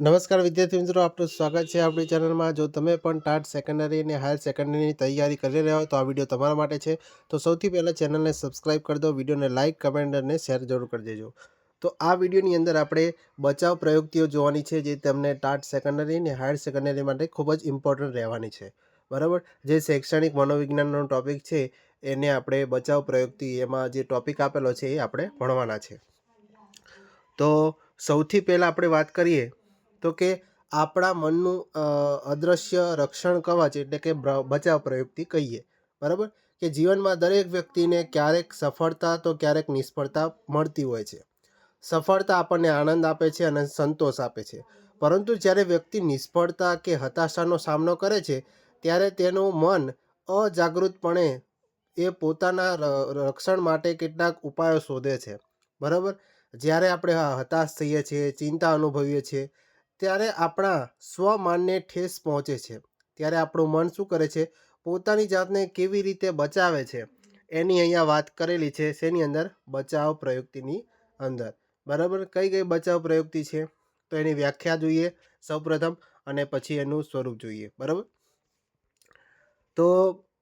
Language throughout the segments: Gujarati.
નમસ્કાર વિદ્યાર્થી મિત્રો, આપનું સ્વાગત છે આપણી ચેનલમાં. જો તમે પણ ટાટ સેકન્ડરી અને હાયર સેકન્ડરીની તૈયારી કરી રહ્યા હોય તો આ વીડિયો તમારા માટે છે. તો સૌથી પહેલાં ચેનલને સબસ્ક્રાઇબ કરી દો, વિડીયોને લાઇક, કમેન્ટ અને શેર જરૂર કરી દેજો. તો આ વિડીયોની અંદર આપણે બચાવ પ્રયુક્તિઓ જોવાની છે, જે તમને ટાટ સેકન્ડરી અને હાયર સેકન્ડરી માટે ખૂબ જ ઇમ્પોર્ટન્ટ રહેવાની છે. બરાબર? જે શૈક્ષણિક મનોવિજ્ઞાનનો ટોપિક છે, એને આપણે બચાવ પ્રયુક્તિ એમાં જે ટોપિક આપેલો છે, એ આપણે ભણવાના છે. તો સૌથી પહેલાં આપણે વાત કરીએ તો કે આપણા મનનું અદૃશ્ય રક્ષણ કવચ એટલે કે બચાવ પ્રયુક્તિ કહીએ. બરાબર? કે જીવનમાં દરેક વ્યક્તિને ક્યારેક સફળતા તો ક્યારેક નિષ્ફળતા મળતી હોય છે. સફળતા આપણને આનંદ આપે છે અને સંતોષ આપે છે. પરંતુ જ્યારે વ્યક્તિ નિષ્ફળતા કે હતાશાનો સામનો કરે છે, ત્યારે તેનું મન અજાગૃતપણે એ પોતાના રક્ષણ માટે કેટલાક ઉપાયો શોધે છે. બરાબર? જ્યારે આપણે હતાશ થઈએ છીએ, ચિંતા અનુભવીએ છીએ ત્યારે આપણા સ્વમાનને ઠેસ પહોંચે છે. ત્યારે આપણું મન શું કરે છે? પોતાની જાતને કેવી રીતે બચાવે છે? એની અહીંયા વાત કરેલી છે શેની અંદર? બચાવ પ્રયુક્તિની અંદર. બરાબર? કઈ કઈ બચાવ પ્રયુક્તિ છે? તો એની વ્યાખ્યા જોઈએ સૌપ્રથમ અને પછી એનું સ્વરૂપ જોઈએ. બરાબર? તો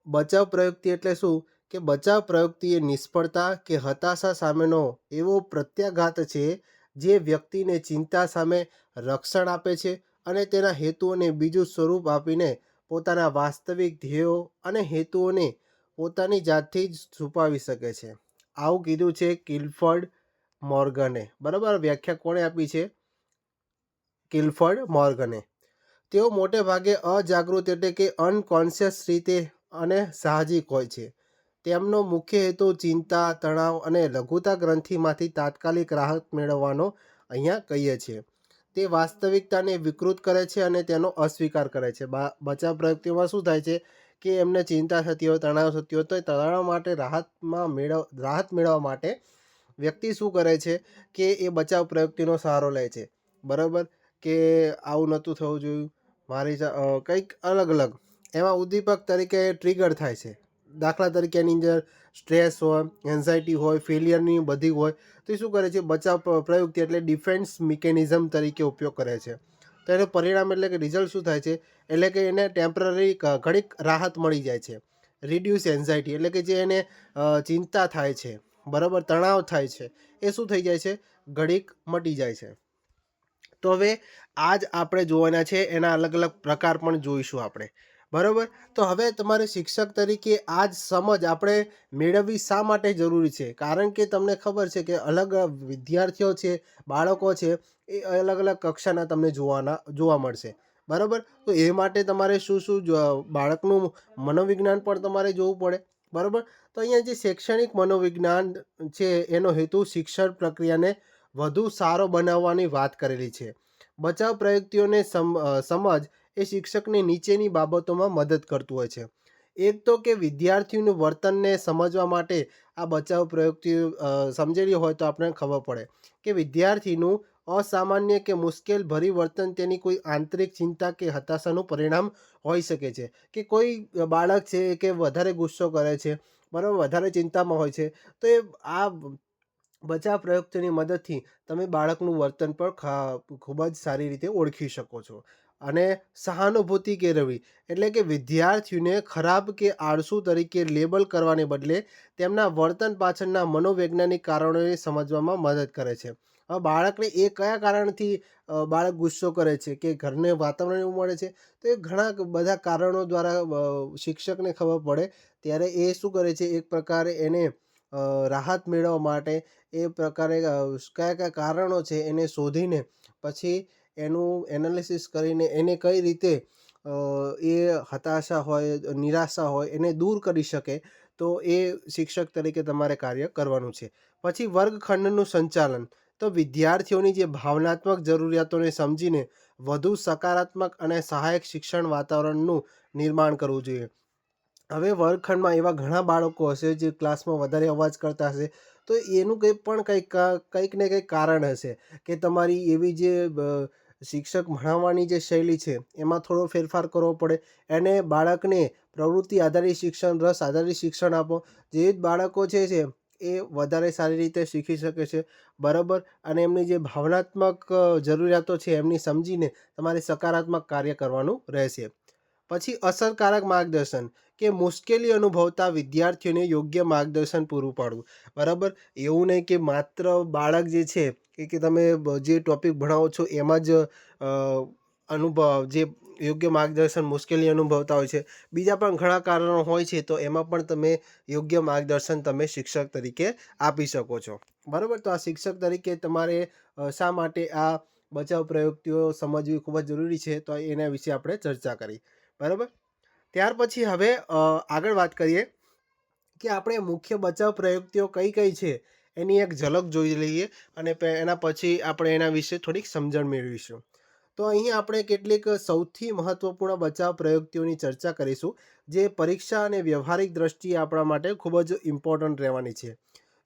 બચાવ પ્રયુક્તિ એટલે શું? કે બચાવ પ્રયુક્તિ એ નિષ્ફળતા કે હતાશા સામેનો એવો પ્રત્યાઘાત છે જે વ્યક્તિને ચિંતા સામે રક્ષણ આપે છે અને તેના હેતુઓને બીજું સ્વરૂપ આપીને પોતાના વાસ્તવિક ધ્યેયો અને હેતુઓને પોતાની જાતથી જ છુપાવી શકે છે. આવું કીધું છે કિલ્ફર્ડ મોર્ગને. બરાબર? વ્યાખ્યા કોણે આપી છે? કિલ્ફર્ડ મોર્ગને. તેઓ મોટે ભાગે અજાગૃત એટલે કે અનકોન્શિયસ રીતે અને સાહજિક હોય છે. તેમનો મુખ્ય હેતુ ચિંતા, તણાવ અને લઘુતા ગ્રંથિમાંથી તાત્કાલિક રાહત મેળવવાનો અહીંયા કહીએ છીએ. તે વાસ્તવિકતાને વિકૃત કરે છે અને તેનો અસ્વીકાર કરે છે. બચાવ પ્રયુક્તિમાં શું થાય છે કે એમને ચિંતા થતી હોય, તણાવ થતી હોય, તો એ તણાવ માટે રાહતમાં મેળવ, રાહત મેળવવા માટે વ્યક્તિ શું કરે છે કે એ બચાવ પ્રયુક્તિનો સહારો લે છે. બરાબર? કે આવું નહોતું થવું જોયું. મારી કંઈક અલગ અલગ એમાં ઉદ્દીપક તરીકે ટ્રિગર થાય છે. દાખલા તરીકે એની અંદર સ્ટ્રેસ હોય એન્ઝાયટી હોય ફેલિયરની બધી હોય, તો એ શું કરે છે? બચાવ પ્રયુક્તિ એટલે ડિફેન્સ મિકેનિઝમ તરીકે ઉપયોગ કરે છે. તો એનું પરિણામ એટલે કે રિઝલ્ટ શું થાય છે? એટલે કે એને ટેમ્પરરી ઘડીક રાહત મળી જાય છે. રિડ્યુસ એન્ઝાયટી એટલે કે જે એને ચિંતા થાય છે, બરાબર? તણાવ થાય છે. એ શું થઈ જાય છે? ઘડીક મટી જાય છે. તો હવે આ જ આપણે જોવાના છે, એના અલગ અલગ પ્રકાર પણ જોઈશું આપણે. બરાબર? તો હવે તમારે શિક્ષક તરીકે આ જ સમજ આપણે મેળવવી શા માટે જરૂરી છે? કારણ કે તમને ખબર છે કે અલગ વિદ્યાર્થીઓ છે, બાળકો છે, એ અલગ અલગ કક્ષાના તમને જોવાના, જોવા મળશે. બરાબર? તો એ માટે તમારે શું શું બાળકનું મનોવિજ્ઞાન પણ તમારે જોવું પડે. બરાબર? તો અહીંયા જે શૈક્ષણિક મનોવિજ્ઞાન છે, એનો હેતુ શિક્ષણ પ્રક્રિયાને વધુ સારો બનાવવાની વાત કરેલી છે. બચાવ પ્રયુક્તિઓને સમ સમજ એ શિક્ષકને નીચેની બાબતોમાં મદદ કરતું હોય છે. એક તો કે વિદ્યાર્થીઓનું વર્તનને સમજવા માટે આ બચાવ પ્રયુક્તિ સમજેલી હોય તો આપણે ખબર પડે કે વિદ્યાર્થીનું અસામાન્ય કે મુશ્કેલ ભરી વર્તન તેની કોઈ આંતરિક ચિંતા કે હતાશાનું પરિણામ હોઈ શકે છે કે કોઈ બાળક છે કે વધારે ગુસ્સો કરે છે, બરાબર, વધારે ચિંતામાં હોય છે, તો એ આ બચાવ પ્રયુક્તિની મદદથી તમે બાળકનું વર્તન પણ ખૂબ જ સારી રીતે ઓળખી શકો છો. અને સહાનુભૂતિ કેળવવી એટલે કે વિદ્યાર્થીઓને ખરાબ કે આળસુ તરીકે લેબલ કરવાને બદલે તેમના વર્તન પાછળના મનોવૈજ્ઞાનિક કારણોને સમજવામાં મદદ કરે છે. હવે બાળકને એ કયા કારણથી બાળક ગુસ્સો કરે છે કે ઘરને વાતાવરણ એવું મળે છે? તો એ ઘણા બધા કારણો દ્વારા શિક્ષકને ખબર પડે. ત્યારે એ શું કરે છે? એક પ્રકારે એને રાહત મેળવવા માટે એ પ્રકારે કયા કયા કારણો છે એને શોધીને પછી એનું એનાલિસિસ કરીને એને કઈ રીતે એ હતાશા હોય, નિરાશા હોય એને દૂર કરી શકે, તો એ શિક્ષક તરીકે તમારે કાર્ય કરવાનું છે. પછી વર્ગખંડનું સંચાલન. તો વિદ્યાર્થીઓની જે ભાવનાત્મક જરૂરિયાતોને સમજીને વધુ સકારાત્મક અને સહાયક શિક્ષણ વાતાવરણનું નિર્માણ કરવું જોઈએ. હવે વર્ગખંડમાં એવા ઘણા બાળકો હશે જે ક્લાસમાં વધારે અવાજ કરતા હશે, તો એનું કંઈ પણ કંઈક કંઈક ને કંઈક કારણ હશે કે તમારી એવી જે શિક્ષક ભણાવવાની જે શૈલી છે, એમાં થોડો ફેરફાર કરવો પડે. એને બાળકને પ્રવૃત્તિ આધારિત શિક્ષણ, રસ આધારિત શિક્ષણ આપો. જે જ બાળકો છે છે, એ વધારે સારી રીતે શીખી શકે છે. બરાબર? અને એમની જે ભાવનાત્મક જરૂરિયાતો છે, એમની સમજીને તમારે સકારાત્મક કાર્ય કરવાનું રહેશે. પછી અસરકારક માર્ગદર્શન કે મુશ્કેલી અનુભવતા વિદ્યાર્થીઓને યોગ્ય માર્ગદર્શન પૂરું પાડવું. બરાબર? એવું નહીં કે માત્ર બાળક જે છે કે કે તમે જે ટૉપિક ભણાવો છો એમાં જ અનુભવ, જે યોગ્ય માર્ગદર્શન મુશ્કેલી અનુભવતા હોય છે. બીજા પણ ઘણા કારણો હોય છે તો એમાં પણ તમે યોગ્ય માર્ગદર્શન તમે શિક્ષક તરીકે આપી શકો છો. બરાબર? તો આ શિક્ષક તરીકે તમારે શા માટે આ બચાવ પ્રયુક્તિઓ સમજવી ખૂબ જ જરૂરી છે તો એના વિશે આપણે ચર્ચા કરી. બરાબર? ત્યાર પછી હવે આગળ વાત કરીએ કે આપણે મુખ્ય બચાવ પ્રયુક્તિઓ કઈ કઈ છે એની એક ઝલક જોઈ લઈએ અને એના પછી આપણે એના વિશે થોડીક સમજણ મેળવીશું. તો અહીં આપણે કેટલીક સૌથી મહત્વપૂર્ણ બચાવ પ્રયુક્તિઓની ચર્ચા કરીશું, જે પરીક્ષા અને વ્યવહારિક દ્રષ્ટિએ આપણા માટે ખૂબ જ ઇમ્પોર્ટન્ટ રહેવાની છે.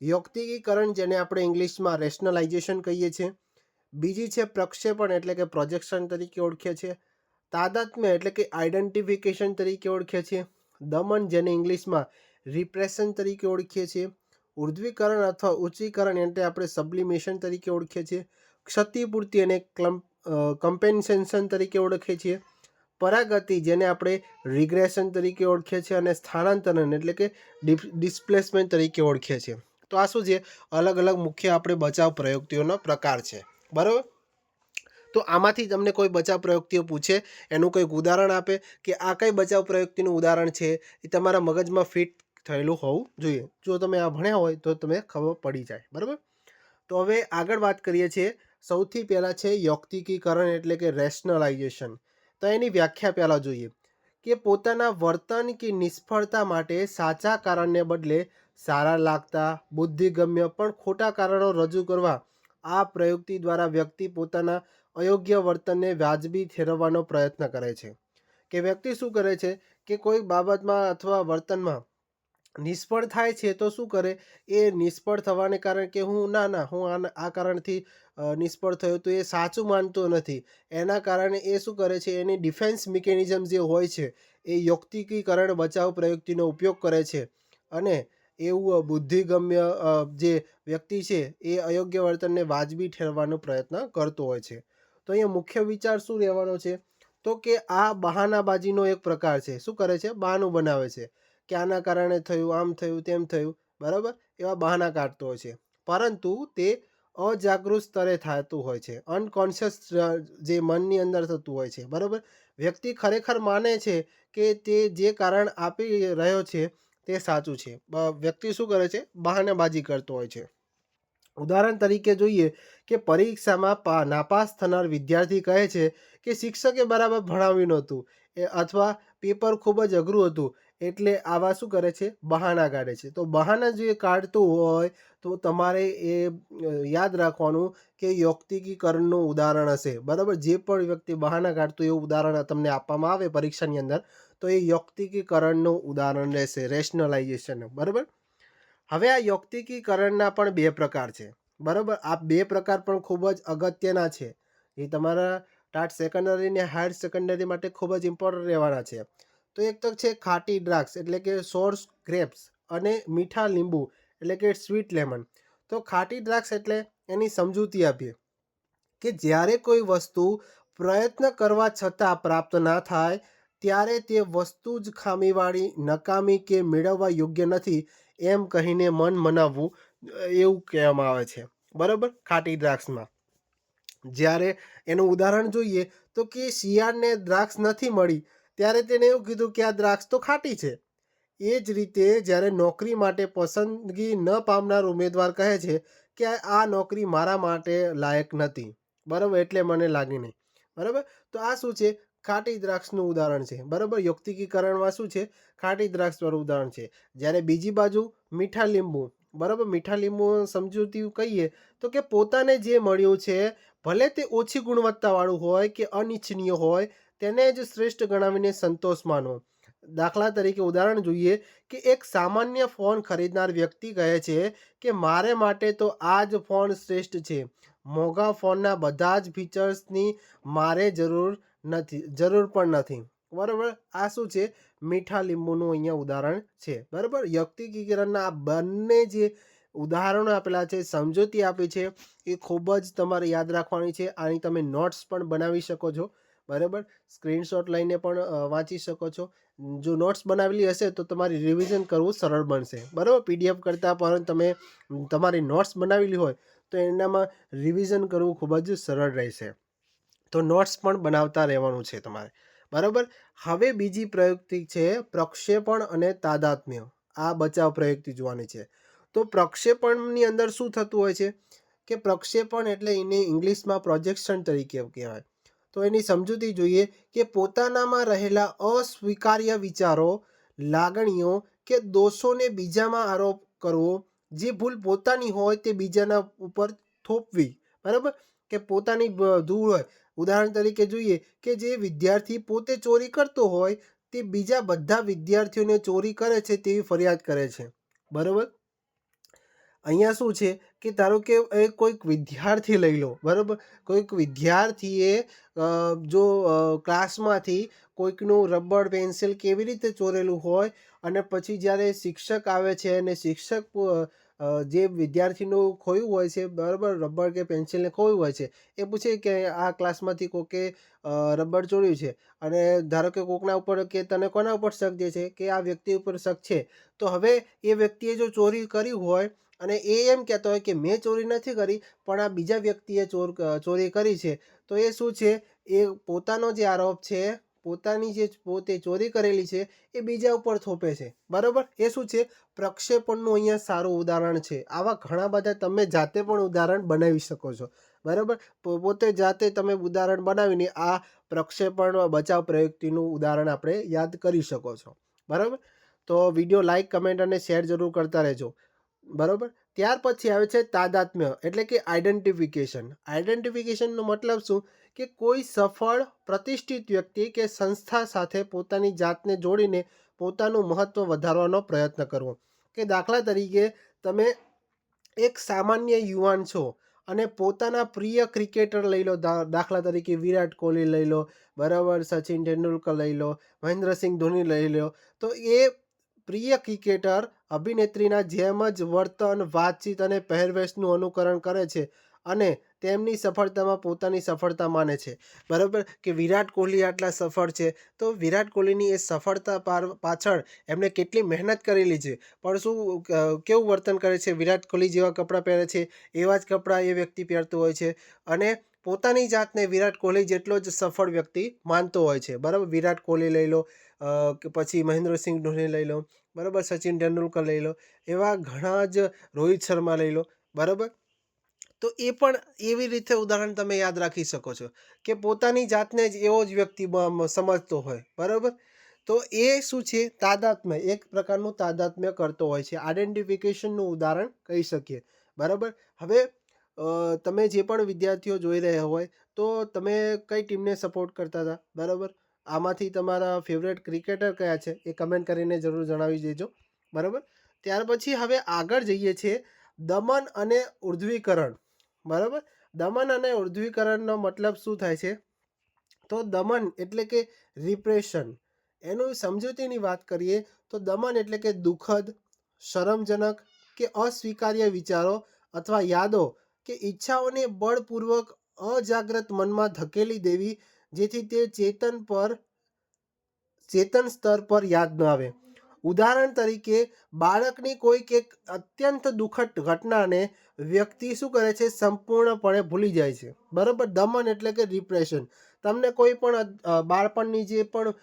યોક્તિકીકરણ જેને આપણે ઇંગ્લિશમાં રેશનલાઇઝેશન કહીએ છીએ. બીજી છે પ્રક્ષેપણ એટલે કે પ્રોજેક્શન તરીકે ઓળખીએ છીએ. તાદાત્મ્ય એટલે કે આઈડેન્ટિફિકેશન તરીકે ઓળખીએ છીએ. દમન, જેને ઇંગ્લિશમાં રિપ્રેશન તરીકે ઓળખીએ છીએ. ઉર્ધ્વીકરણ અથવા ઉચ્ચીકરણ એટલે આપણે સબ્લિમેશન તરીકે ઓળખીએ છીએ. ક્ષતિપૂર્તિ અને કમ્પેન્સેશન તરીકે ઓળખીએ છીએ. પરાગતિ, જેને આપણે રિગ્રેશન તરીકે ઓળખીએ છીએ અને સ્થાનાંતરણ એટલે કે ડિસ્પ્લેસમેન્ટ તરીકે ઓળખીએ છીએ. તો આ શું છે? અલગ અલગ મુખ્ય આપણે બચાવ પ્રયુક્તિઓનો પ્રકાર છે. બરાબર? તો આમાંથી તમને કોઈ બચાવ પ્રયુક્તિઓ પૂછે, એનું કંઈક ઉદાહરણ આપે કે આ કઈ બચાવ પ્રયુક્તિનું ઉદાહરણ છે, એ તમારા મગજમાં ફિટ થયેલું હોવું જોઈએ. જો તમે આ ભણ્યા હોય તો તમે ખબર પડી જાય, બરાબર? તો હવે આગળ વાત કરીએ છીએ. સૌથી પહેલાં છે યૌક્તિકીકરણ એટલે કે રેશનલાઇઝેશન તો એની વ્યાખ્યા પહેલાં જોઈએ કે પોતાના વર્તન કે નિષ્ફળતા માટે સાચા કારણને બદલે સારા લાગતા, બુદ્ધિગમ્ય પણ ખોટા કારણો રજૂ કરવા આ પ્રયુક્તિ દ્વારા વ્યક્તિ પોતાના અયોગ્ય વર્તનને વ્યાજબી ઠેરવવાનો પ્રયત્ન કરે છે. કે વ્યક્તિ શું કરે છે? કે કોઈ બાબતમાં અથવા વર્તનમાં નિષ્ફળ થાય છે તો શું કરે? એ નિષ્ફળ થવાને કારણે કે હું ના ના, હું આ કારણથી નિષ્ફળ થયો તો એ સાચું માનતો નથી. એના કારણે એ શું કરે છે? એની ડિફેન્સ મિકેનિઝમ જે હોય છે, એ યુક્તિકીકરણ બચાવ પ્રયુક્તિનો ઉપયોગ કરે છે. અને એવું બુદ્ધિગમ્ય જે વ્યક્તિ છે, એ અયોગ્ય વર્તનને વાજબી ઠેરવાનો પ્રયત્ન કરતો હોય છે. તો અહીંયા મુખ્ય વિચાર શું રહેવાનો છે? તો કે આ બહાનાબાજીનો એક પ્રકાર છે. શું કરે છે? બહાનું બનાવે છે. કે આના કારણે થયું, આમ થયું, તેમ થયું, બરાબર? એવા બહાના કાઢતો હોય છે. પરંતુ તે અજાગૃત સ્તરે થતું હોય છે. અનકોન્શિયસ જે મનની અંદર થતું હોય છે. બરાબર? વ્યક્તિ ખરેખર માને છે કે તે જે કારણ આપી રહ્યો છે તે સાચું છે. વ્યક્તિ શું કરે છે? બહાનાબાજી કરતો હોય છે. ઉદાહરણ તરીકે જોઈએ કે પરીક્ષામાં પા, નાપાસ થનાર વિદ્યાર્થી કહે છે કે શિક્ષકે બરાબર ભણાવ્યું નહોતું, એ અથવા પેપર ખૂબ જ અઘરું હતું, એટલે આવા શું કરે છે? બહાના કાઢે છે. તો બહાના જો એ કાઢતું હોય, તો તમારે એ યાદ રાખવાનું કે યોક્તિકીકરણનું ઉદાહરણ હશે. બરાબર? જે પણ વ્યક્તિ બહાના કાઢતું એવું ઉદાહરણ તમને આપવામાં આવે પરીક્ષાની અંદર, તો એ યોક્તિકીકરણનું ઉદાહરણ રહેશે રેશનલાઇઝેશન બરાબર? હવે આ યોક્તિકીકરણના પણ બે પ્રકાર છે. બરાબર? આ બે પ્રકાર પણ ખૂબ જ અગત્યના છે. એ તમારા ટાટ સેકન્ડરી ને હાયર સેકન્ડરી માટે ખૂબ જ ઇમ્પોર્ટન્ટ રહેવાના છે. તો એક તો છે ખાટી દ્રાક્ષ, એટલે કે સોર્સ ગ્રેપ્સ અને મીઠા લીંબુ, એટલે કે સ્વીટ લેમન તો ખાટી દ્રાક્ષ એટલે એની સમજૂતી આપીએ કે જ્યારે કોઈ વસ્તુ પ્રયત્ન કરવા છતાં પ્રાપ્ત ના થાય, ત્યારે તે વસ્તુ જ ખામીવાળી, નકામી કે મેળવવા યોગ્ય નથી. એમ કહીને મન મનાવવું એવું કહેવામાં આવે છે. બરાબર? ખાટી દ્રાક્ષમાં. જ્યારે એનું ઉદાહરણ જોઈએ તો કે શિયાળને દ્રાક્ષ નથી મળી, ત્યારે તેણે એવું કીધું કે આ દ્રાક્ષ તો ખાટી છે. એ જ રીતે જ્યારે નોકરી માટે પસંદગી ન પામનાર ઉમેદવાર કહે છે કે આ નોકરી મારા માટે લાયક નથી. બરાબર? એટલે મને લાગી નહીં. બરાબર? તો આ શું છે? ખાટી દ્રાક્ષનું ઉદાહરણ છે. બરાબર? યુક્તિકીકરણમાં શું છે? ખાટી દ્રાક્ષવાળું ઉદાહરણ છે. જ્યારે બીજી બાજુ મીઠા લીંબુ. બરાબર? મીઠા લીંબુ સમજૂતી કહીએ તો કે પોતાને જે મળ્યું છે, ભલે તે ઓછી ગુણવત્તાવાળું હોય કે અનિચ્છનીય હોય, તેને જ શ્રેષ્ઠ ગણાવીને સંતોષ માનવો દાખલા તરીકે ઉદાહરણ જોઈએ કે એક સામાન્ય ફોન ખરીદનાર વ્યક્તિ કહે છે કે, મારે માટે તો આ જ ફોન શ્રેષ્ઠ છે. મોંઘા ફોનના બધા જ ફીચર્સની મારે જરૂર નથી, જરૂર પણ નથી. બરાબર? આ શું છે? મીઠા લીંબુનું અહીંયા ઉદાહરણ છે. બરાબર? યક્તિકીકરણના આ બંને જે ઉદાહરણો આપેલા છે, સમજૂતી આપી છે, એ ખૂબ જ તમારે યાદ રાખવાની છે. આની તમે નોટ્સ પણ બનાવી શકો છો. બરાબર? સ્ક્રીનશોટ લઈને પણ વાંચી શકો છો. જો નોટ્સ બનાવેલી હશે તો તમારી રિવિઝન કરવું સરળ બનશે. બરાબર? પીડીએફ કરતાં પણ તમે તમારી નોટ્સ બનાવેલી હોય તો એનામાં રિવિઝન કરવું ખૂબ જ સરળ રહેશે. તો નોટ્સ પણ બનાવતા રહેવાનું છે તમારે. બરાબર? હવે બીજી પ્રયુક્તિ છે પ્રક્ષેપણ અને તાદાત્મ્ય. આ બચાવ પ્રયુક્તિ જોવાની છે. તો પ્રક્ષેપણની અંદર શું થતું હોય છે? કે પ્રક્ષેપણ એટલે એને ઇંગ્લિશમાં પ્રોજેક્શન તરીકે કહેવાય. તો એની સમજૂતી જોઈએ કે પોતાનામાં રહેલા અસ્વીકાર્ય વિચારો, લાગણીઓ કે દોષોને બીજામાં આરોપ કરવો, જે ભૂલ પોતાની હોય તે બીજાના ઉપર થોપવી. બરાબર? કે પોતાની ધૂળ હોય ઉદાહરણ તરીકે જોઈએ કે જે વિદ્યાર્થી પોતે ચોરી કરતો હોય, તે બીજા બધા વિદ્યાર્થીઓને ચોરી કરે છે તેવી ફરિયાદ કરે છે. બરાબર? અહીંયા શું છે કે ધારો કે એ કોઈક વિદ્યાર્થી લઈ લો, બરાબર? કોઈક વિદ્યાર્થીએ જો ક્લાસમાંથી કોઈકનું રબર, પેન્સિલ કેવી રીતે ચોરેલું હોય અને પછી જ્યારે શિક્ષક આવે છે અને શિક્ષક જે વિદ્યાર્થીનું ખોયું હોય છે, બરાબર? રબર કે પેન્સિલને ખોયું હોય છે, એ પૂછે કે આ ક્લાસમાંથી કોકે રબર ચોર્યું છે. અને ધારો કે કોકના ઉપર કે તને કોના ઉપર શક જે છે? કે આ વ્યક્તિ ઉપર શક છે. તો હવે એ વ્યક્તિએ જો ચોરી કરી હોય, અને એ એમ કહેતો હોય કે મેં ચોરી નથી કરી, પણ આ બીજા વ્યક્તિએ ચોર ચોરી કરી છે, તો એ શું છે? એ પોતાનો જે આરોપ છે પોતાની જે પોતે ચોરી કરેલી છે, એ બીજા ઉપર થોપે છે. બરાબર? એ શું છે? પ્રક્ષેપણનું અહીંયા સારું ઉદાહરણ છે. આવા ઘણા બધા તમે જાતે પણ ઉદાહરણ બનાવી શકો છો. બરાબર? પોતે જાતે તમે ઉદાહરણ બનાવીને આ પ્રક્ષેપણ બચાવ પ્રયુક્તિનું ઉદાહરણ આપણે યાદ કરી શકો છો. બરાબર? તો વીડિયો લાઈક, કમેન્ટ અને શેર જરૂર કરતા રહેજો. બરાબર? ત્યાર પછી આવે છે તાદાત્મ્ય, એટલે કે આઈડેન્ટિફિકેશન આઈડેન્ટિફિકેશનનો મતલબ શું? કે કોઈ સફળ, પ્રતિષ્ઠિત વ્યક્તિ કે સંસ્થા સાથે પોતાની જાતને જોડીને પોતાનું મહત્ત્વ વધારવાનો પ્રયત્ન કરવો. કે દાખલા તરીકે, તમે એક સામાન્ય યુવાન છો અને પોતાના પ્રિય ક્રિકેટર લઈ લો દાખલા તરીકે વિરાટ કોહલી લઈ લો, બરાબર, સચિન તેંડુલકર લઈ લો, મહેન્દ્રસિંહ ધોની લઈ લો, તો એ પ્રિય ક્રિકેટર અભિનેત્રીના જેમ જ વર્તન, વાતચીત અને પહેરવેશનું અનુકરણ કરે છે અને તેમની સફળતામાં પોતાની સફળતા માને છે. બરાબર કે વિરાટ કોહલી આટલા સફળ છે તો વિરાટ કોહલીની એ સફળતા પાછળ એમણે કેટલી મહેનત કરેલી છે? પણ શું કેવું વર્તન કરે છે? વિરાટ કોહલી જેવા કપડાં પહેરે છે, એવા જ કપડાં એ વ્યક્તિ પહેરતું હોય છે અને પોતાની જાતને વિરાટ કોહલી જેટલો જ સફળ વ્યક્તિ માનતો હોય છે. બરાબર? વિરાટ કોહલી લઈ લો કે પછી મહેન્દ્રસિંહ ધોની લઈ લો, બરાબર? સચિન તેંડુલકર લઈ લો, એવા ઘણા જ રોહિત શર્મા લઈ લો, બરાબર? તો એ પણ એવી રીતે ઉદાહરણ તમે યાદ રાખી શકો છો કે પોતાની જાતને જ એવો જ વ્યક્તિ સમજતો હોય, બરાબર? તો એ શું છે? તાદાત્મ્ય, એક પ્રકારનું તાદાત્મ્ય કરતો હોય છે. આઈડેન્ટિફિકેશનનું ઉદાહરણ કહી શકીએ, બરાબર? હવે તમે જે પણ વિદ્યાર્થીઓ જોઈ રહ્યા હોય, તો તમે કઈ ટીમને સપોર્ટ કરતા હતા? બરાબર? આમાંથી તમારા ફેવરેટ ક્રિકેટર કયા છે? એ કમેન્ટ કરીને જરૂર જણાવી દેજો. બરાબર? ત્યાર પછી હવે આગળ જઈએ છીએ દમન અને ઉર્ધ્વીકરણ. બરાબર? દમન અને ઉર્ધ્વીકરણનો મતલબ શું થાય છે? તો દમન એટલે કે રિપ્રેશન એનું સમજૂતીની વાત કરીએ, તો દમન એટલે કે દુઃખદ, શરમજનક કે અસ્વીકાર્ય વિચારો અથવા યાદો કે ઈચ્છાઓને બળપૂર્વક અજાગ્રત મનમાં ધકેલી દેવી, જેથી તે ચેતન પર, ચેતન સ્તર પર યાદ ન આવે. ઉદાહરણ તરીકે, બાળકની કોઈક એક અત્યંત દુઃખદ ઘટનાને વ્યક્તિ શું કરે છે? સંપૂર્ણપણે ભૂલી જાય છે. બરાબર? દમન એટલે કે રિપ્રેશન તમને કોઈ પણ બાળપણની જે પણ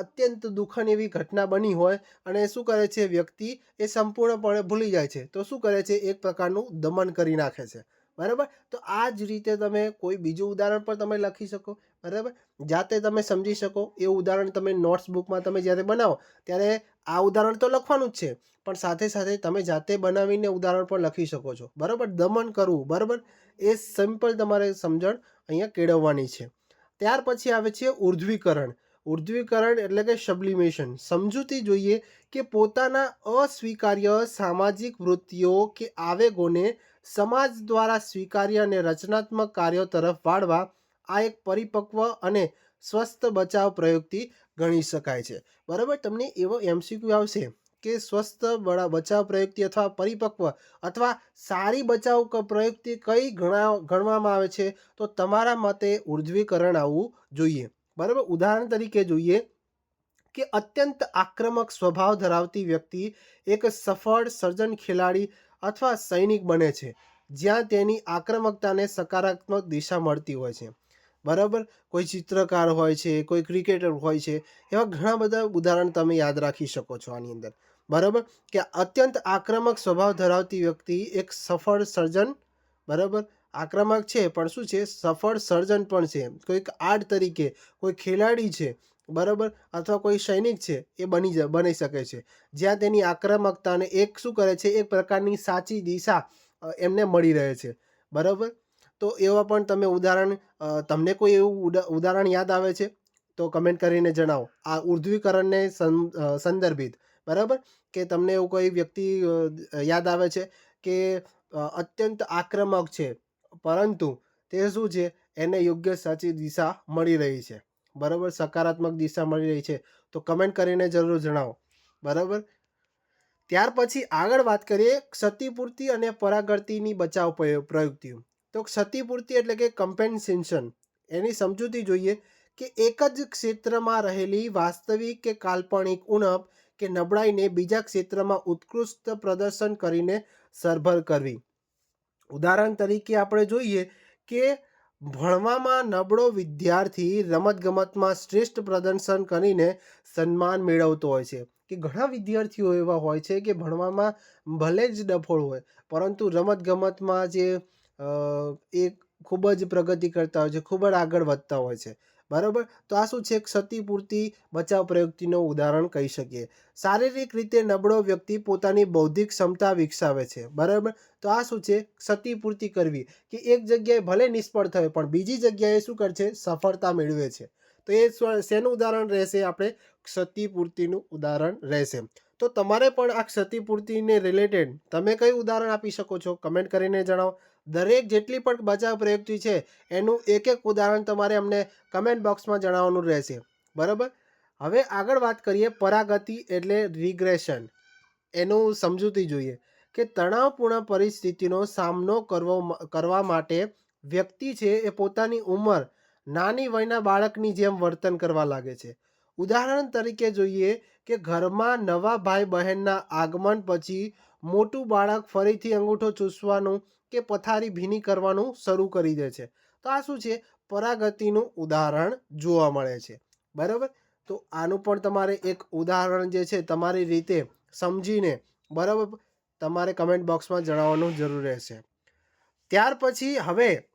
અત્યંત દુઃખન એવી ઘટના બની હોય અને શું કરે છે વ્યક્તિ? એ સંપૂર્ણપણે ભૂલી જાય છે. તો શું કરે છે? એક પ્રકારનું દમન કરી નાખે છે. બરાબર? તો આ જ રીતે તમે કોઈ બીજું ઉદાહરણ પણ તમે લખી શકો, બરાબર? જાતે તમે સમજી શકો, એ ઉદાહરણ તમે નોટ્સ બુકમાં તમે જ્યારે બનાવો, ત્યારે આ ઉદાહરણ તો લખવાનું જ છે, પણ સાથે સાથે તમે જાતે બનાવીને ઉદાહરણ પણ લખી શકો છો. બરાબર? દમન કરવું, બરાબર? એ સિમ્પલ તમારે સમજણ અહીંયા કેળવવાની છે. ત્યાર પછી આવે છે ઉર્ધ્વીકરણ. ઉર્ધ્વીકરણ એટલે કે સબ્લિમેશન. સમજૂતી જોઈએ કે પોતાના અસ્વીકાર્ય સામાજિક વૃત્તિઓ કે આવેગોને સમાજ દ્વારા સ્વીકાર્ય અને રચનાત્મક કાર્યો તરફ વાળવા આ એક પરિપક્વ અને સ્વસ્થ બચાવ પ્રયુક્તિ ગણી શકાય છે. બરાબર? તમને એવો એમસીક્યુ આવશે કે સ્વસ્થ બચાવ પ્રયુક્તિ અથવા પરિપક્વ અથવા સારી બચાવ પ્રયુક્તિ કઈ ગણા ગણવામાં આવે છે? તો તમારા મતે ઉર્ધ્વીકરણ આવવું જોઈએ. બરાબર? ઉદાહરણ તરીકે જોઈએ કે અત્યંત આક્રમક સ્વભાવ ધરાવતી વ્યક્તિ એક સફળ સર્જન ખેલાડી અથવા સૈનિક બને છે, જ્યાં તેની આક્રમકતાને સકારાત્મક દિશા મળતી હોય છે. બરાબર? કોઈ ચિત્રકાર હોય છે, કોઈ ક્રિકેટર હોય છે, એવા ઘણા બધા ઉદાહરણ તમે યાદ રાખી શકો છો આની અંદર. બરાબર? કે અત્યંત આક્રમક સ્વભાવ ધરાવતી વ્યક્તિ એક સફળ સર્જન, બરાબર? આક્રમક છે, પણ શું છે? સફળ સર્જન પણ છે. કોઈક આર્ટ તરીકે, કોઈ ખેલાડી છે બરાબર? અથવા કોઈ સૈનિક છે, એ બની જ, બની શકે છે. જ્યાં તેની આક્રમકતાને એક શું કરે છે, એક પ્રકારની સાચી દિશા એમને મળી રહે છે. બરાબર? તો એવા પણ તમે ઉદાહરણ તમને કોઈ એવું ઉદાહરણ યાદ આવે છે? તો કમેન્ટ કરીને જણાવો. આ ઉર્ધ્વીકરણને સંદર્ભિત. બરાબર? કે તમને એવું કોઈ વ્યક્તિ યાદ આવે છે કે અત્યંત આક્રમક છે, પરંતુ તે શું છે, એને યોગ્ય સાચી દિશા મળી રહી છે. બરાબર સકારાત્મક દિશા મળી રહી છે. તો કમેન્ટ કરીને જરૂર જણાવો. બરાબર? ત્યાર પછી આગળ વાત કરીએ ક્ષતિપૂર્તિ અને પરાગતિની બચાવ પ્રયો- પ્રયુક્તિઓ તો ક્ષતિપૂર્તિ એટલે કે કમ્પેન્સેશન એની સમજૂતી જોઈએ કે એક જ ક્ષેત્રમાં રહેલી વાસ્તવિક કે કાલ્પનિક ઉણપ કે નબળાઈને બીજા ક્ષેત્રમાં ઉત્કૃષ્ટ પ્રદર્શન કરીને સરભર કરવી. ઉદાહરણ તરીકે આપણે જોઈએ કે ભણવામાં નબળો વિદ્યાર્થી રમતગમતમાં શ્રેષ્ઠ પ્રદર્શન કરીને સન્માન મેળવતો હોય છે. કે ઘણા વિદ્યાર્થીઓ એવા હોય છે કે ભણવામાં ભલે જ ડફોળ હોય, પરંતુ રમતગમતમાં જે એક ખૂબ જ પ્રગતિ કરતા હોય છે, ખૂબ જ આગળ વધતા હોય છે. બરાબર? તો આ શું છે? ક્ષતિપૂર્તિ બચાવ પ્રયુક્તિનું ઉદાહરણ કહી શકીએ. શારીરિક રીતે નબળો વ્યક્તિ પોતાની બૌદ્ધિક ક્ષમતા વિકસાવે છે. બરાબર? તો આ શું છે? ક્ષતિપૂર્તિ કરવી. કે એક જગ્યાએ ભલે નિષ્ફળ થયો પણ બીજી જગ્યાએ શું કરશે? સફળતા મેળવે છે. તો એ શેનું ઉદાહરણ રહેશે? આપણે ક્ષતિપૂર્તિનું ઉદાહરણ રહેશે. તો તમારે પણ આ ક્ષતિપૂર્તિને રિલેટેડ તમે કયું ઉદાહરણ આપી શકો છો? કમેન્ટ કરીને જણાવો. દરેક જેટલી પણ બચાવ પ્રયુક્તિ છે, એનું એક એક ઉદાહરણ તમારે અમને કમેન્ટ બોક્સમાં જણાવવાનું રહેશે. બરાબર? હવે આગળ વાત કરીએ પરાગતિ એટલે રિગ્રેશન એનું સમજૂતી જોઈએ કે તણાવપૂર્ણ પરિસ્થિતિનો સામનો કરવો કરવા માટે વ્યક્તિ છે એ પોતાની ઉંમર નાની વયના બાળકની જેમ વર્તન કરવા લાગે છે. ઉદાહરણ તરીકે જોઈએ કે ઘરમાં નવા ભાઈ બહેનના આગમન પછી મોટું બાળક ફરીથી અંગૂઠો ચૂસવાનું કે પથારી ભીની કરવાનું શરૂ કરી દે છે. તો આ શું છે? પરાગતિનું ઉદાહરણ જોવા મળે છે. બરાબર? તો આનું પણ તમારે એક ઉદાહરણ જે છે તમારી રીતે સમજીને બરાબર તમારે કમેન્ટ બોક્સમાં જણાવવાનું જરૂર રહેશે. ત્યાર પછી હવે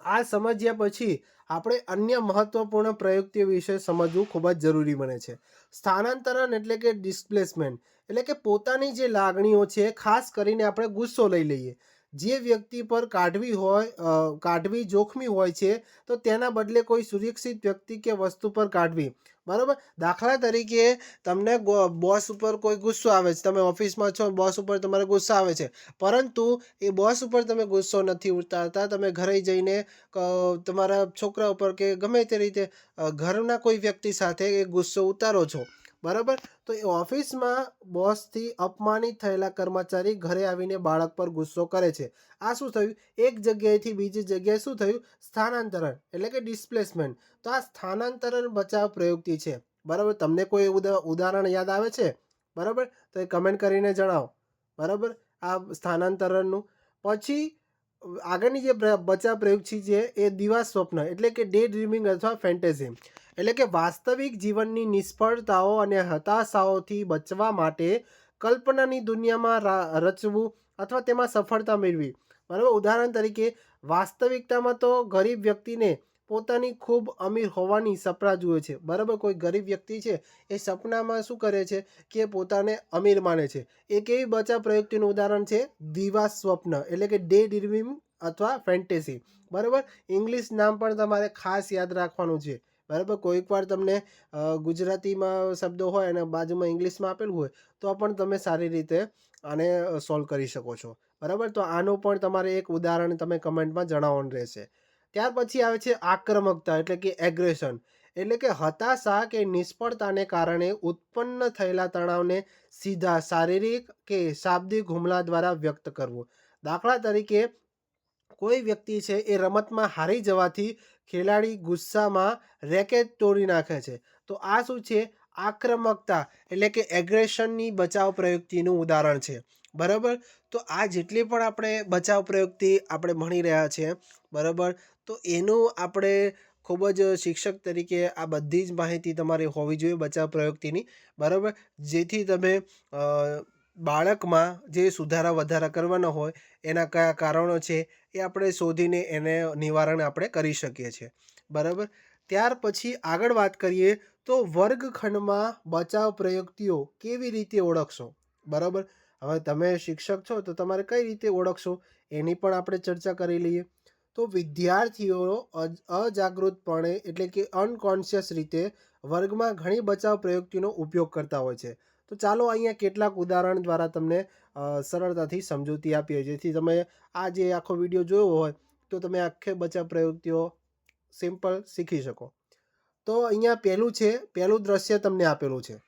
આ સમજ્યા પછી આપણે અન્ય મહત્વપૂર્ણ પ્રયુક્તિઓ વિશે સમજવું ખૂબ જ જરૂરી બને છે. સ્થાનાંતરણ એટલે કે ડિસ્પ્લેસમેન્ટ એટલે કે પોતાની જે લાગણીઓ છે, ખાસ કરીને આપણે ગુસ્સો લઈ લઈએ. જે વ્યક્તિ પર કાઢવી હોય કાઢવી જોખમી હોય છે, તો તેના બદલે કોઈ સુરક્ષિત વ્યક્તિ કે વસ્તુ પર કાઢવી. બરાબર? દાખલા તરીકે તમને બોસ ઉપર કોઈ ગુસ્સો આવે છે. તમે ઓફિસમાં છો, બોસ ઉપર તમારે ગુસ્સો આવે છે. પરંતુ એ બોસ ઉપર તમે ગુસ્સો નથી ઉતારતા. તમે ઘરે જઈને તમારા છોકરા ઉપર કે ગમે તે રીતે ઘરના કોઈ વ્યક્તિ સાથે એ ગુસ્સો ઉતારો છો. બરાબર? તો એ ઓફિસમાં બોસથી અપમાનિત થયેલા કર્મચારી ઘરે આવીને બાળક પર ગુસ્સો કરે છે. આ શું થયું? એક જગ્યાએથી બીજી જગ્યાએ શું થયું? સ્થાનાંતરણ, એટલે કે ડિસ્પ્લેસમેન્ટ. તો આ સ્થાનાંતરણ બચાવ પ્રયુક્તિ છે. બરાબર? તમને કોઈ ઉદા, ઉદાહરણ યાદ આવે છે? બરાબર? તો એ કમેન્ટ કરીને જણાવો. બરાબર? આ સ્થાનાંતરણનું. પછી, આગળની જે બચાવ પ્રયોગ છે એ દિવા સ્વપ્ન એટલે કે ડે ડ્રીમિંગ અથવા ફેન્ટેઝી. એટલે કે વાસ્તવિક જીવનની નિષ્ફળતાઓ અને હતાશાઓથી બચવા માટે કલ્પનાની દુનિયામાં રચવું અથવા તેમાં સફળતા મેળવી. બરાબર? ઉદાહરણ તરીકે, વાસ્તવિકતામાં તો ગરીબ વ્યક્તિને પોતાની ખૂબ અમીર હોવાની સપના જુએ છે. બરાબર? કોઈ ગરીબ વ્યક્તિ છે, એ સપનામાં શું કરે છે કે પોતાને અમીર માને છે. એક એવી બચાવ પ્રયુક્તિનું ઉદાહરણ છે, દિવા સ્વપ્ન, એટલે કે ડે ડ્રીમિંગ અથવા ફેન્ટેસી. બરાબર? ઇંગ્લિશ નામ પણ તમારે ખાસ યાદ રાખવાનું છે. બરાબર? કોઈક વાર તમને ગુજરાતીમાં શબ્દો હોય અને બાજુમાં ઇંગ્લિશમાં આપેલું હોય, તો પણ તમે સારી રીતે આને સોલ્વ કરી શકો છો. બરાબર? તો આનું પણ તમારે એક ઉદાહરણ તમે કમેન્ટમાં જણાવવાનું રહેશે. ત્યાર પછી આવે છે આક્રમકતા, એટલે કે એગ્રેશન એટલે કે હતાશા કે નિષ્ફળતાને કારણે ઉત્પન્ન થયેલા તણાવને સીધા શારીરિક કે શાબ્દિક હુમલા દ્વારા વ્યક્ત કરવું. દાખલા તરીકે, કોઈ વ્યક્તિ છે એ રમતમાં હારી જવાથી ખેલાડી ગુસ્સામાં રેકેટ તોડી નાખે છે. તો આ શું છે? આક્રમકતા એટલે કે એગ્રેશનની બચાવ પ્રયુક્તિનું ઉદાહરણ છે. બરાબર? તો આ જેટલી પણ આપણે બચાવ પ્રયુક્તિ આપણે ભણી રહ્યા છીએ બરાબર? તો એનું આપણે ખૂબ જ શિક્ષક તરીકે આ બધી જ માહિતી તમારી હોવી જોઈએ બચાવ પ્રયુક્તિની, બરાબર? જેથી તમે બાળકમાં જે સુધારા વધારા કરવાના હોય, એના કયા કારણો છે, એ આપણે શોધીને એને નિવારણ આપણે કરી શકીએ છીએ. બરાબર? ત્યાર પછી આગળ વાત કરીએ તો વર્ગખંડમાં બચાવ પ્રયુક્તિઓ કેવી રીતે ઓળખશો? બરાબર? હવે તમે શિક્ષક છો, તો તમારે કઈ રીતે ઓળખશો? એની પણ આપણે ચર્ચા કરી લઈએ. તો વિદ્યાર્થીઓ અજાગૃતપણે એટલે કે અનકોન્શિયસ રીતે વર્ગમાં ઘણી બચાવ પ્રયુક્તિનો ઉપયોગ કરતા હોય છે. તો ચાલો અહીંયા કેટલાક ઉદાહરણ દ્વારા તમને સરળતાથી સમજૂતી આપીએ. જેથી તમે આ જે આખો વીડિયો જોયો હોય, તો તમે આખે બચાવ પ્રયુક્તિઓ સિમ્પલ શીખી શકો. તો અહીંયા પહેલું છે, પહેલું દ્રશ્ય તમને આપેલું છે.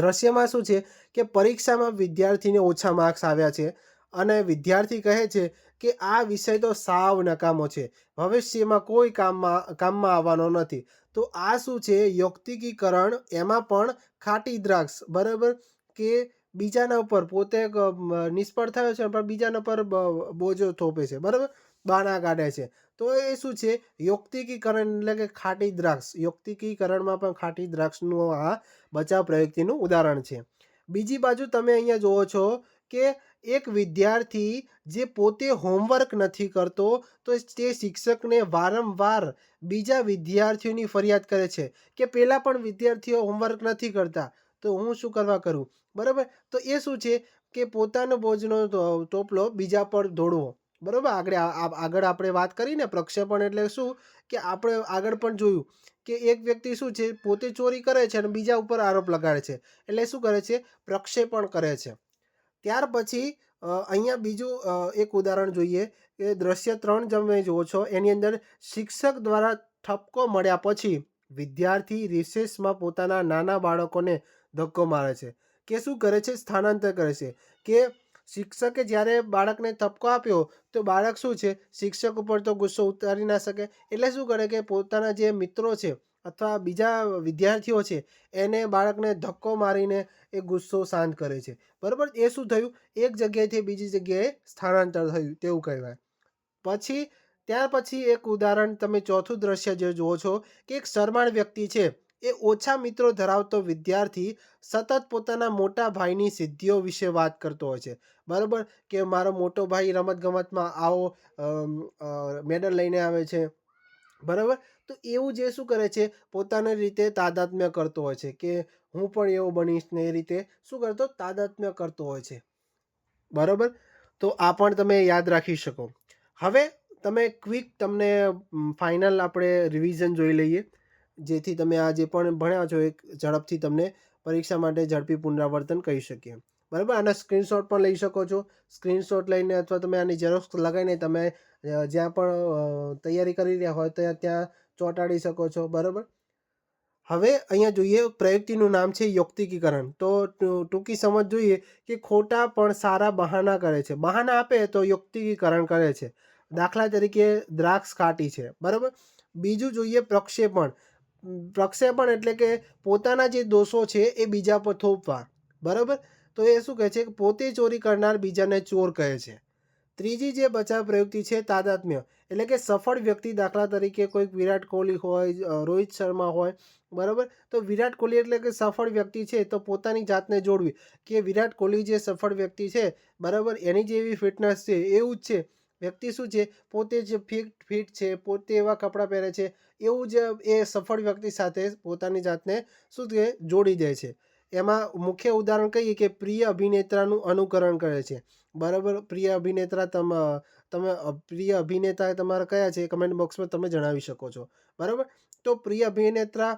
દ્રશ્યમાં શું છે કે પરીક્ષામાં વિદ્યાર્થીને ઓછા માર્ક્સ આવ્યા છે. અને વિદ્યાર્થી કહે છે કે આ વિષય તો સાવ નકામો છે. ભવિષ્યમાં કોઈ કામમાં કામમાં આવવાનો નથી. તો આ શું છે? યોક્તિકીકરણ એમાં પણ ખાટી દ્રાક્ષ, બરાબર? કે બીજાના ઉપર પોતે નિષ્ફળ થયો છે પણ બીજાના પર બોજો થોપે છે, બરાબર? બાના કાઢે છે. તો એ શું છે? યોક્તિકીકરણ એટલે કે ખાટી દ્રાક્ષ. યોક્તિકીકરણમાં પણ ખાટી દ્રાક્ષનું આ બચાવ પ્રયુક્તિનું ઉદાહરણ છે. બીજી બાજુ તમે અહીંયા જુઓ છો કે એક વિદ્યાર્થી જે પોતે હોમવર્ક નથી કરતો, તો તે શિક્ષકને વારંવાર બીજા વિદ્યાર્થીઓની ફરિયાદ કરે છે કે પહેલાં પણ વિદ્યાર્થીઓ હોમવર્ક નથી કરતા, તો હું શું કરવા કરું? બરાબર? તો એ શું છે કે પોતાનો બોજનો ટોપલો બીજા પર ઢોળવો બરાબર? આગળ આગળ આપણે વાત કરીને પ્રક્ષેપણ એટલે શું કે આપણે આગળ પણ જોયું કે એક વ્યક્તિ શું છે, પોતે ચોરી કરે છે અને બીજા ઉપર આરોપ લગાડે છે. એટલે શું કરે છે? પ્રક્ષેપણ કરે છે. ત્યાર પછી અહીંયા બીજું એક ઉદાહરણ જોઈએ કે દ્રશ્ય ત્રણ તમે જુઓ છો, એની અંદર શિક્ષક દ્વારા ઠપકો મળ્યા પછી વિદ્યાર્થી રિસેસમાં પોતાના નાના બાળકોને ધક્કો મારે છે. કે શું કરે છે? સ્થાનાંતર કરે છે. કે શિક્ષકે જ્યારે બાળકને ઠપકો આપ્યો, તો બાળક શું છે? શિક્ષક ઉપર તો ગુસ્સો ઉતારી ના શકે. એટલે શું કરે કે પોતાના જે મિત્રો છે અથવા બીજા વિદ્યાર્થીઓ છે, એને બાળકને ધક્કો મારીને એ ગુસ્સો શાંત કરે છે. બરાબર? એ શું થયું? એક જગ્યાએથી બીજી જગ્યાએ સ્થાનાંતર થયું તેવું કહેવાય. પછી, ત્યાર પછી એક ઉદાહરણ તમે ચોથું દ્રશ્ય જે જુઓ છો કે એક શરમાળ વ્યક્તિ છે, એ ઓછા મિત્રો ધરાવતો વિદ્યાર્થી સતત પોતાના મોટા ભાઈની સિદ્ધિઓ વિશે વાત કરતો હોય છે. બરાબર? કે મારો મોટો ભાઈ રમતગમતમાં આવો મેડલ લઈને આવે છે. બરાબર? તો એવું જે શું કરે છે, પોતાની રીતે તાદાત્મ્ય કરતો હોય છે કે હું પણ એવો બનીશ ને એ રીતે શું કરતો, તાદાત્મ્ય કરતો હોય છે. બરાબર? તો આ પણ તમે યાદ રાખી શકો. હવે તમે ક્વિક તમને ફાઇનલ આપણે રિવિઝન જોઈ લઈએ. જેથી તમે આ જે પણ ભણ્યા છો એક ઝડપથી તમને પરીક્ષા માટે ઝડપી પુનરાવર્તન કહી શકીએ. બરાબર? આના સ્ક્રીનશોટ પણ લઈ શકો છો. સ્ક્રીનશોટ લઈને અથવા તમે આની ઝેરોક્સ લગાવીને તમે જ્યાં પણ તૈયારી કરી રહ્યા હોય, ત્યાં ત્યાં ચોંટાડી શકો છો, બરાબર? હવે અહીંયા જોઈએ, પ્રયુક્તિનું નામ છે યોક્તિકીકરણ. તો ટૂંકી સમજ જોઈએ કે ખોટા પણ સારા બહાના કરે છે. બહાના આપે તો યુક્તિકીકરણ કરે છે. દાખલા તરીકે દ્રાક્ષ કાટી છે, બરાબર? બીજું જોઈએ પ્રક્ષેપણ. પ્રક્ષેપણ એટલે કે પોતાના જે દોષો છે એ બીજા પર થોપવા, બરાબર? તો એ શું કહે છે કે પોતે ચોરી કરનાર બીજાને ચોર કહે છે. ત્રીજી જે બચાવ પ્રયુક્તિ છે, તાદાત્મ્ય. એટલે કે સફળ વ્યક્તિ દાખલા તરીકે કોઈક વિરાટ કોહલી હોય રોહિત શર્મા હોય, બરાબર? તો વિરાટ કોહલી એટલે કે સફળ વ્યક્તિ છે, તો પોતાની જાતને જોડવી. કે વિરાટ કોહલી જે સફળ વ્યક્તિ છે, બરાબર? એની જેવી ફિટનેસ છે, એવું જ છે. વ્યક્તિ શું છે? પોતે જે ફિટ ફિટ છે, પોતે એવા કપડાં પહેરે છે. એવું જ એ સફળ વ્યક્તિ સાથે પોતાની જાતને શું કે, જોડી દે છે. એમાં મુખ્ય ઉદાહરણ કહીએ કે પ્રિય અભિનેતાનું અનુકરણ કરે છે. બરાબર? પ્રિય અભિનેતા તમે તમે, પ્રિય અભિનેતા તમારા કયા છે કમેન્ટ બોક્સમાં તમે જણાવી શકો છો. બરાબર? તો પ્રિય અભિનેતા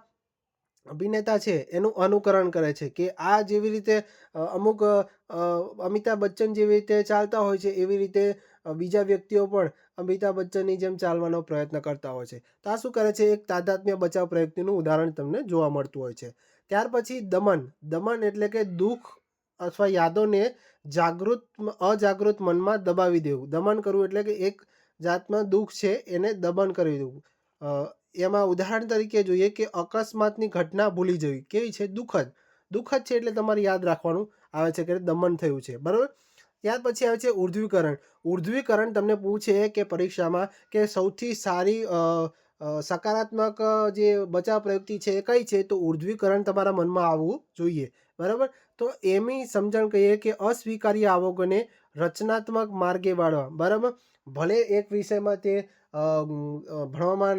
અભિનેતા છે એનું અનુકરણ કરે છે કે આ જેવી રીતે અમુક અમિતાભ બચ્ચન જેવી રીતે ચાલતા હોય છે એવી રીતે બીજા વ્યક્તિઓ પણ અમિતાભ બચ્ચનની જેમ ચાલવાનો પ્રયત્ન કરતા હોય છે. તો આ શું કરે છે? એક તાદાત્મ્ય બચાવ પ્રયુક્તિનું ઉદાહરણ તમને જોવા મળતું હોય છે. ત્યાર પછી દમન. દમન એટલે કે દુઃખ અથવા યાદોને જાગૃત, અજાગૃત મનમાં દબાવી દેવું. દમન કરવું એટલે કે એક જાતમાં દુઃખ છે એને દમન કરી દેવું. એમાં ઉદાહરણ તરીકે જોઈએ કે અકસ્માતની ઘટના ભૂલી જવી. કેવી છે? દુઃખદ. દુઃખદ છે એટલે તમારે યાદ રાખવાનું. આવે છે કે દમન થયું છે. બરાબર? ત્યાર પછી આવે છે ઉર્ધ્વીકરણ. ઉર્ધ્વીકરણ તમને પૂછે કે પરીક્ષામાં કે સૌથી સારી સકારાત્મક જે બચાવ પ્રયુક્તિ છે એ કઈ છે? તો ઉર્ધ્વીકરણ તમારા મનમાં આવવું જોઈએ. બરાબર? તો એમી સમજણ કહીએ કે અસ્વીકાર્ય આવોગને રચનાત્મક માર્ગે વાળવા. બરાબર? ભલે એક વિષયમાં તે ભણવામાં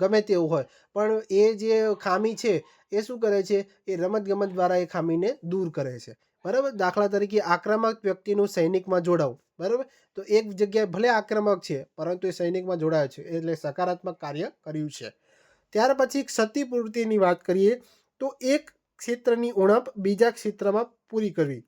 ગમે તેવું હોય, પણ એ જે ખામી છે એ શું કરે છે? એ રમતગમત દ્વારા એ ખામીને દૂર કરે છે. બરાબર? દાખલા તરીકે આક્રમક વ્યક્તિનું સૈનિકમાં જોડાવું. બરાબર? તો એક જગ્યાએ ભલે આક્રમક છે, પરંતુ એ સૈનિકમાં જોડાયો છે, એટલે સકારાત્મક કાર્ય કર્યું છે. ત્યાર પછી ક્ષતિપૂર્તિની વાત કરીએ, તો એક ક્ષેત્રની ઉણપ બીજા ક્ષેત્રમાં પૂરી કરવી.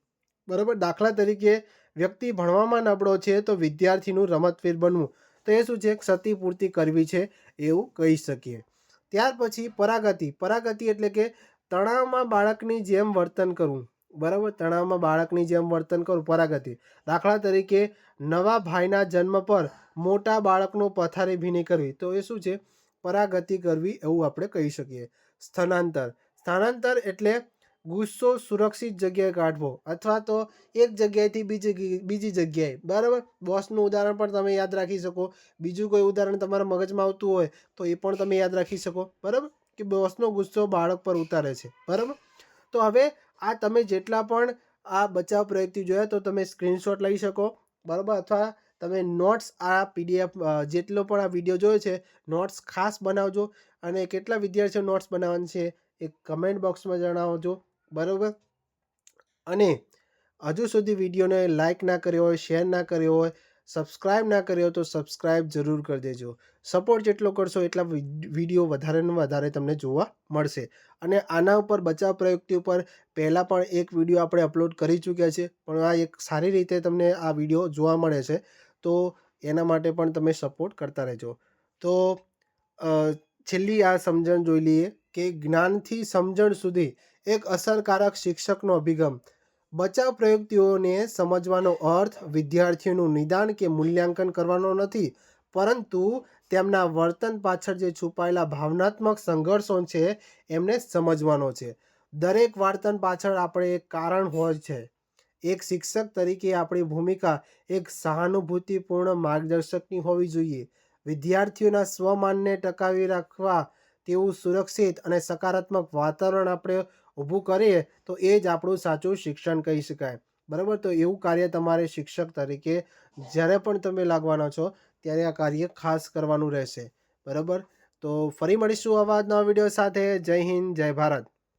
બરાબર? દાખલા તરીકે વ્યક્તિ ભણવામાં નબળો છે, તો વિદ્યાર્થીનું રમતવીર બનવું. તો એ શું છે? ક્ષતિપૂર્તિ કરવી છે, એવું કહી શકીએ. ત્યાર પછી પરાગતિ. પરાગતિ એટલે કે તણાવમાં બાળકની જેમ વર્તન કરવું. બરાબર? તણાવમાં બાળકની જેમ વર્તન કરવું પરાગતિ. દાખલા તરીકે, નવા ભાઈના જન્મ પર મોટા બાળકનો પથારી ભીની કરવી. તો એ શું છે? પરાગતિ કરવી એવું આપણે કહી શકીએ. સ્થાનાંતર. સ્થાનાંતર એટલે ગુસ્સો સુરક્ષિત જગ્યાએ કાઢવો અથવા તો એક જગ્યાએથી બીજી બીજી જગ્યાએ. બરાબર? બોસનું ઉદાહરણ પણ તમે યાદ રાખી શકો. બીજું કોઈ ઉદાહરણ તમારા મગજમાં આવતું હોય તો એ પણ તમે યાદ રાખી શકો. બરાબર? કે બોસનો ગુસ્સો બાળક પર ઉતારે છે. બરાબર? તો હવે આ તમે જેટલા પણ આ બચાવ પ્રયુક્તિ જોયા તો તમે સ્ક્રીનશોટ લઈ શકો, બરાબર? અથવા તમે નોટ્સ આ પીડીએફ જેટલો પણ આ વીડિયો જોયો છે, નોટ્સ ખાસ બનાવજો અને કેટલા વિદ્યાર્થીઓ નોટ્સ બનાવવાની છે એ કમેન્ટ બોક્સમાં જણાવજો, બરાબર? અને હજુ સુધી વિડીયોને લાઇક ના કર્યો હોય, શેર ના કર્યો હોય સબસ્ક્રાઇબ ના કર્યો તો સબસ્ક્રાઇબ જરૂર કરી દેજો. સપોર્ટ જેટલો કરશો એટલા વિડ- વીડિયો વધારે ને વધારે તમને જોવા મળશે. અને આના ઉપર બચાવ પ્રયુક્તિ ઉપર પહેલાં પણ એક વીડિયો આપણે અપલોડ કરી ચૂક્યા છે, પણ આ એક સારી રીતે તમને આ વીડિયો જોવા મળે છે, તો એના માટે પણ તમે સપોર્ટ કરતા રહેજો. તો છેલ્લી આ સમજણ જોઈ લઈએ કે જ્ઞાનથી સમજણ સુધી એક અસરકારક શિક્ષકનો અભિગમ બચાવ પ્રયુક્તિઓને સમજવાનો અર્થ વિદ્યાર્થીઓનું નિદાન કે મૂલ્યાંકન કરવાનો નથી, પરંતુ તેમના વર્તન પાછળ જે છુપાયેલા ભાવનાત્મક સંઘર્ષો છે, એમને સમજવાનો છે. દરેક વર્તન પાછળ આપણે એક કારણ હોય છે. એક શિક્ષક તરીકે આપણી ભૂમિકા એક સહાનુભૂતિપૂર્ણ માર્ગદર્શકની હોવી જોઈએ. વિદ્યાર્થીઓના સ્વમાનને ટકાવી રાખવા તેવું સુરક્ષિત અને સકારાત્મક વાતાવરણ આપણે ઊભું કરીએ તો એ જ આપણું સાચું શિક્ષણ કહી શકાય. બરાબર? તો એવું કાર્ય તમારે શિક્ષક તરીકે જ્યારે પણ તમે લાગવાના છો, ત્યારે આ કાર્ય ખાસ કરવાનું રહેશે. બરાબર? તો ફરી મળીશું આવા નવા વીડિયો સાથે. જય હિન્દ, જય ભારત.